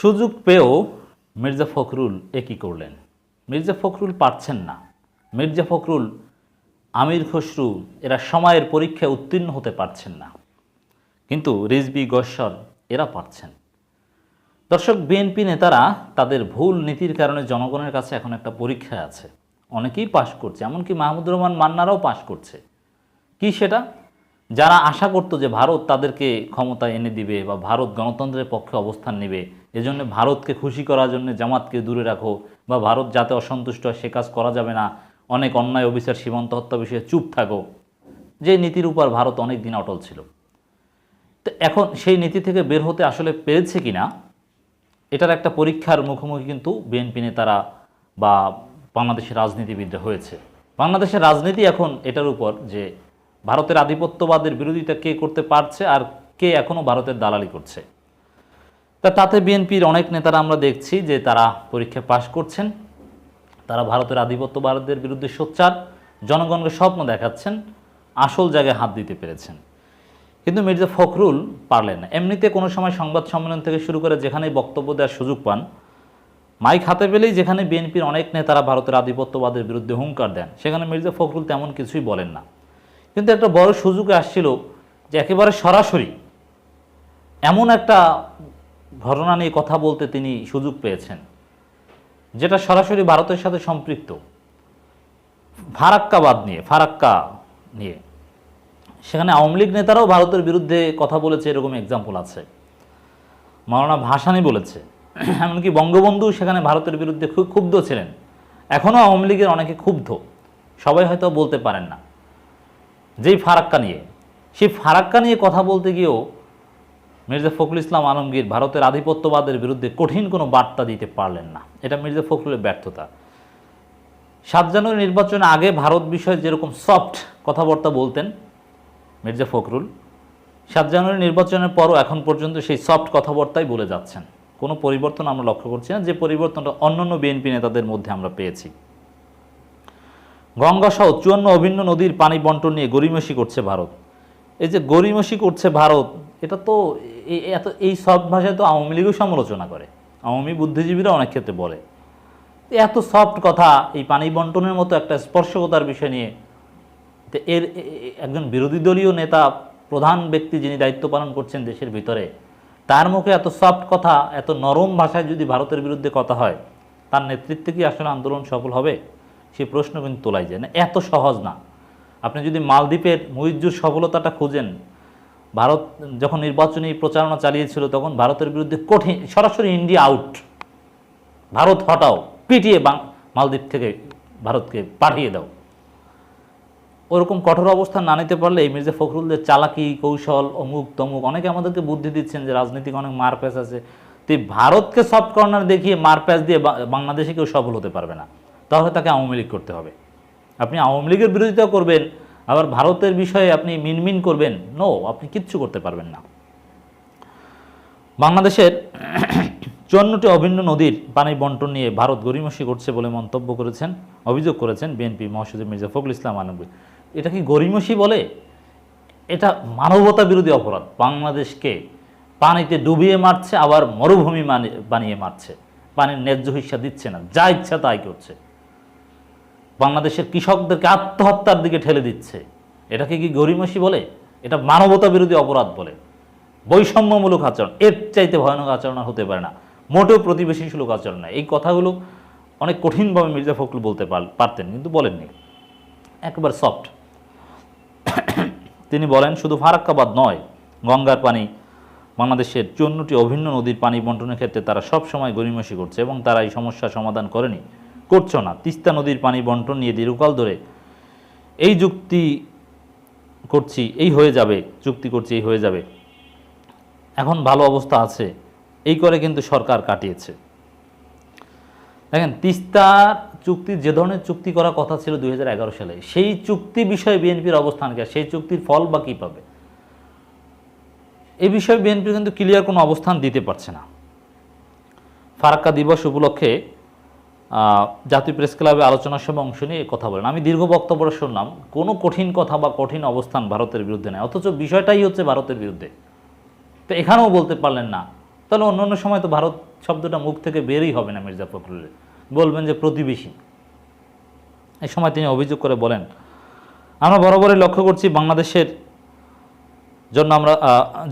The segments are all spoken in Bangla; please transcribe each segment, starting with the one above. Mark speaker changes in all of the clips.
Speaker 1: সুযোগ পেয়েও মির্জা ফখরুল একই করলেন? মির্জা ফখরুল পারছেন না। মির্জা ফখরুল, আমির খসরু এরা সময়ের পরীক্ষায় উত্তীর্ণ হতে পারছেন না। কিন্তু রিজবি গশ্বর এরা পারছেন। দর্শক, বিএনপি নেতারা তাদের ভুল নীতির কারণে জনগণের কাছে এখন একটা পরীক্ষা আছে। অনেকেই পাশ করছে, এমনকি মাহমুদুর রহমান মান্নারাও পাশ করছে। কি সেটা? যারা আশা করতো যে ভারত তাদেরকে ক্ষমতা এনে দিবে বা ভারত গণতন্ত্রের পক্ষে অবস্থান নেবে, এজন্য ভারতকে খুশি করার জন্য জামাতকে দূরে রাখো বা ভারত যাতে অসন্তুষ্ট হয় সে কাজ করা যাবে না। অনেক অন্যায় অবিচার, সীমান্ত হত্যা বিষয়ে চুপ থাকো। যে নীতির উপর ভারত অনেক দিন অটল ছিল। তো এখন সেই নীতি থেকে বের হতে আসলে পেরেছে কিনা, এটার একটা পরীক্ষার মুখোমুখি কিন্তু বিএনপি নেতারা বা বাংলাদেশের রাজনীতিবিদরা হয়েছে। বাংলাদেশের রাজনীতি এখন এটার উপর যে ভারতের আধিপত্যবাদের বিরোধিতা কে করতে পারছে আর কে এখনও ভারতের দালালি করছে? তা তাতে বিএনপির অনেক নেতারা আমরা দেখছি যে তারা পরীক্ষা পাশ করছেন। তারা ভারতের আধিপত্যবাদের বিরুদ্ধে সোচ্চার। জনগণকে স্বপ্ন দেখাচ্ছেন, আসল জায়গায় হাত দিতে পেরেছেন। কিন্তু মির্জা ফখরুল পারলেন না। এমনিতে কোনো সময় সংবাদ সম্মেলন থেকে শুরু করে যেখানে বক্তব্য দেওয়ার সুযোগ পান, মাইক হাতে পেলেই যেখানে বিএনপির অনেক নেতারা ভারতের আধিপত্যবাদের বিরুদ্ধে হুঙ্কার দেন, সেখানে মির্জা ফখরুল তেমন কিছুই বলেন না। কিন্তু একটা বড় সুযোগে আসছিল যে একেবারে সরাসরি এমন একটা ঘটনা নিয়ে কথা বলতে তিনি সুযোগ পেয়েছেন, যেটা সরাসরি ভারতের সাথে সম্পৃক্ত। ফারাক্কাবাদ নিয়ে, ফারাক্কা নিয়ে। সেখানে আওয়ামী লীগ নেতারাও ভারতের বিরুদ্ধে কথা বলেছে, এরকম এক্সাম্পল আছে। মাওলানা ভাসানি বলেছে, এমনকি বঙ্গবন্ধু সেখানে ভারতের বিরুদ্ধে খুব ক্ষুব্ধ ছিলেন। এখনও আওয়ামী লীগের অনেকে ক্ষুব্ধ। সবাই হয়তো বলতে পারেন না। যেই ফারাক্কা নিয়ে, সেই ফারাক্কা নিয়ে কথা বলতে গিয়েও মির্জা ফখরুল ইসলাম আলমগীর ভারতের আধিপত্যবাদের বিরুদ্ধে কঠিন কোনো বার্তা দিতে পারলেন না। এটা মির্জা ফখরুলের ব্যর্থতা। সাত জানুয়ারি নির্বাচনে আগে ভারত বিষয়ে যেরকম সফট কথাবার্তা বলতেন মির্জা ফখরুল, সাত জানুয়ারি নির্বাচনের পরও এখন পর্যন্ত সেই সফট কথাবার্তাই বলে যাচ্ছেন। কোনো পরিবর্তন আমরা লক্ষ্য করছি না, যে পরিবর্তনটা অন্যান্য বিএনপি নেতাদের মধ্যে আমরা পেয়েছি। গঙ্গা সহ চুয়ান্ন অভিন্ন নদীর পানি বন্টন নিয়ে গরিমসি করছে ভারত। এই যে গরিমসি করছে ভারত, এটা তো এত, এই সব ভাষায় তো আওয়ামী লীগও সমালোচনা করে। আওয়ামী বুদ্ধিজীবীরা অনেক ক্ষেত্রে বলে এত সফট কথা, এই পানি বন্টনের মতো একটা স্পর্শকতার বিষয় নিয়ে এর একজন বিরোধী দলীয় নেতা, প্রধান ব্যক্তি যিনি দায়িত্ব পালন করছেন দেশের ভিতরে, তার মুখে এত সফট কথা, এত নরম ভাষায় যদি ভারতের বিরুদ্ধে কথা হয়, তার নেতৃত্বে কি আসলে আন্দোলন সফল হবে? সে প্রশ্ন কিন্তু তোলাই যায় না। এত সহজ না। আপনি যদি মালদ্বীপের মুইজ্জুর সফলতাটা খুঁজেন, ভারত যখন নির্বাচনী প্রচারণা চালিয়েছিল তখন ভারতের বিরুদ্ধে কঠিন, সরাসরি ইন্ডিয়া আউট ভারত হটাও, পিটিয়ে মালদ্বীপ থেকে ভারতকে পাঠিয়ে দাও। ওরকম কঠোর অবস্থান না নিতে পারলে এই মির্জা ফখরুলদের চালাকি, কৌশল, অমুক তমুক, অনেকে আমাদেরকে বুদ্ধি দিচ্ছেন যে রাজনীতিক অনেক মারপ্যাচ আছে। তো ভারতকে সফট কর্নার দেখিয়ে মারপ্যাচ দিয়ে বাংলাদেশে কেউ সফল হতে পারবে না। তাহলে তাকে আওয়ামী লীগ করতে হবে। আপনি আওয়ামী লীগের বিরোধিতা করবেন, আবার ভারতের বিষয়ে আপনি মিনমিন করবেন নো আপনি কিচ্ছু করতে পারবেন না। বাংলাদেশের চুয়ান্নটি অভিন্ন নদীর পানি বন্টন নিয়ে ভারত গরিমসি করছে বলে মন্তব্য করেছেন, অভিযোগ করেছেন বিএনপি মহাসচিব মির্জা ফখরুল ইসলাম আলমগীর। এটা কি গরিমসি বলে? এটা মানবতা বিরোধী অপরাধ। বাংলাদেশকে পানিতে ডুবিয়ে মারছে, আবার মরুভূমি বানিয়ে মারছে। পানির ন্যায্য হিসা দিচ্ছে না। যা ইচ্ছা তাই করছে। বাংলাদেশের কৃষকদেরকে আত্মহত্যার দিকে ঠেলে দিচ্ছে। এটাকে কি গরিমসি বলে? এটা মানবতা বিরোধী অপরাধ বলে। বৈষম্যমূলক আচরণ, এর চাইতে ভয়ানক আচরণ হতে পারে না। মোটেও প্রতিবেশী সুলভ আচরণ না এই কথাগুলো অনেক কঠিনভাবে মির্জা ফখরুল বলতে পার- পারতেন, কিন্তু বলেননি। একবার সফট। তিনি বলেন, শুধু ফারাক্কাবাদ নয়, গঙ্গার পানি বাংলাদেশের চুয়ান্নটি অভিন্ন নদীর পানি বন্টনের ক্ষেত্রে তারা সব সময় গরিমসি করছে এবং তারা এই সমস্যার সমাধান করেনি। করছ না। তিস্তা নদীর পানি বন্টন নিয়ে দীর্ঘকাল ধরে এই যুক্তি করছি, এই হয়ে যাবে চুক্তি করছি, এই হয়ে যাবে। এখন ভালো অবস্থা আছে, এই করে কিন্তু সরকার কাটিয়েছে। দেখেন তিস্তা চুক্তি, যে ধরনের চুক্তি করার কথা ছিল দুই হাজার এগারো সালে, সেই চুক্তি বিষয়ে বিএনপির অবস্থান কি সেই চুক্তির ফল বা কী পাবে? এই বিষয়ে বিএনপি কিন্তু ক্লিয়ার কোনো অবস্থান দিতে পারছে না। ফারাক্কা দিবস উপলক্ষে জাতীয় প্রেস ক্লাবে আলোচনা সভায় অংশ নিয়ে কথা বলেন। আমি দীর্ঘ বক্তব্য শুনলাম, কোনো কঠিন কথা বা কঠিন অবস্থান ভারতের বিরুদ্ধে নেই, অথচ বিষয়টাই হচ্ছে ভারতের বিরুদ্ধে। তো এখানেও বলতে পারলেন না। তাহলে অন্য অন্য সময় তো ভারত শব্দটা মুখ থেকে বেরই হবে না মির্জা ফখরুলের। বলবেন যে প্রতিবেশী। এই সময় তিনি অভিযোগ করে বলেন, আমরা বরাবরই লক্ষ্য করছি বাংলাদেশের জন্য আমরা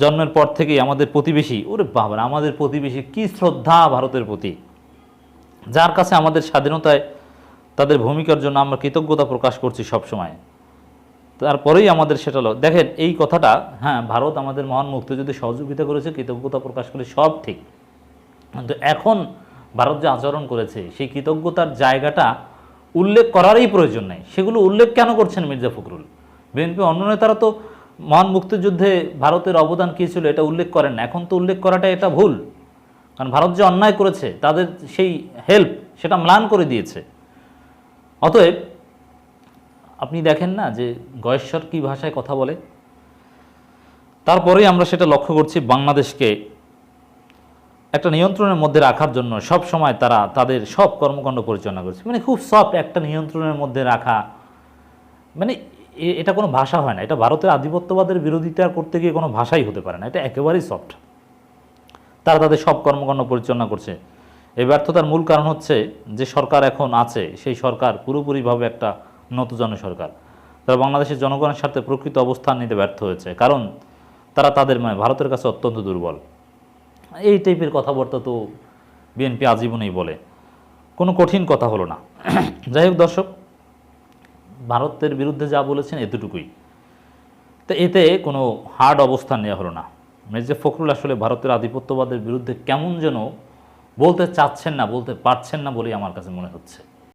Speaker 1: জন্মের পর থেকেই আমাদের প্রতিবেশী, ওরে বাবা আমাদের প্রতিবেশী কি শ্রদ্ধা ভারতের প্রতি? যার কাছে আমাদের স্বাধীনতায় তাদের ভূমিকার জন্য আমরা কৃতজ্ঞতা প্রকাশ করছি সব সময় তারপরেই আমাদের সেটা ল- দেখেন, এই কথাটা হ্যাঁ ভারত আমাদের মহান মুক্তিযুদ্ধে সহযোগিতা করেছে, কৃতজ্ঞতা প্রকাশ করে সব ঠিক। কিন্তু এখন ভারত যে আচরণ করেছে, সেই কৃতজ্ঞতার জায়গাটা উল্লেখ করারই প্রয়োজন নেই। সেগুলো উল্লেখ কেন করছেন মির্জা ফখরুল? বিএনপি অন্য নেতারা তো মহান মুক্তিযুদ্ধে ভারতের অবদান কী ছিল এটা উল্লেখ করেন না। এখন তো উল্লেখ করাটা এটা ভুল। কারণ ভারত যে অন্যায় করেছে, তাদের সেই হেল্প সেটা ম্লান করে দিয়েছে। অতএব আপনি দেখেন না যে গয়েশ্বর কী ভাষায় কথা বলে? তারপরেই আমরা সেটা লক্ষ্য করছি বাংলাদেশকে একটা নিয়ন্ত্রণের মধ্যে রাখার জন্য। সব সময় তারা তাদের সব কর্মকাণ্ড পরিচালনা করছে। মানে খুব সফট একটা নিয়ন্ত্রণের মধ্যে রাখা। মানে এটা কোনো ভাষা হয় না। এটা ভারতের আধিপত্যবাদের বিরোধিতা করতে গিয়ে কোনো ভাষাই হতে পারে না। এটা একেবারেই সফট তারা তাদের সব কর্মকাণ্ড পরিচালনা করছে। এই ব্যর্থতার মূল কারণ হচ্ছে যে সরকার এখন আছে, সেই সরকার পুরোপুরিভাবে একটা নতজন সরকার। তারা বাংলাদেশের জনগণের সাথে প্রকৃত অবস্থান নিতে ব্যর্থ হয়েছে, কারণ তারা তাদের মানে ভারতের কাছে অত্যন্ত দুর্বল। এই টাইপের কথাবার্তা তো বিএনপি আজীবনেই বলে। কোনো কঠিন কথা হলো না। যাই হোক দর্শক, ভারতের বিরুদ্ধে যা বলেছেন এতটুকুই। তো এতে কোনো হার্ড অবস্থান নেওয়া হলো না। মির্জা ফখরুল আসলে ভারতের আধিপত্যবাদের বিরুদ্ধে কেমন যেন বলতে চাচ্ছেন না, বলতে পারছেন না বলেই আমার কাছে মনে হচ্ছে।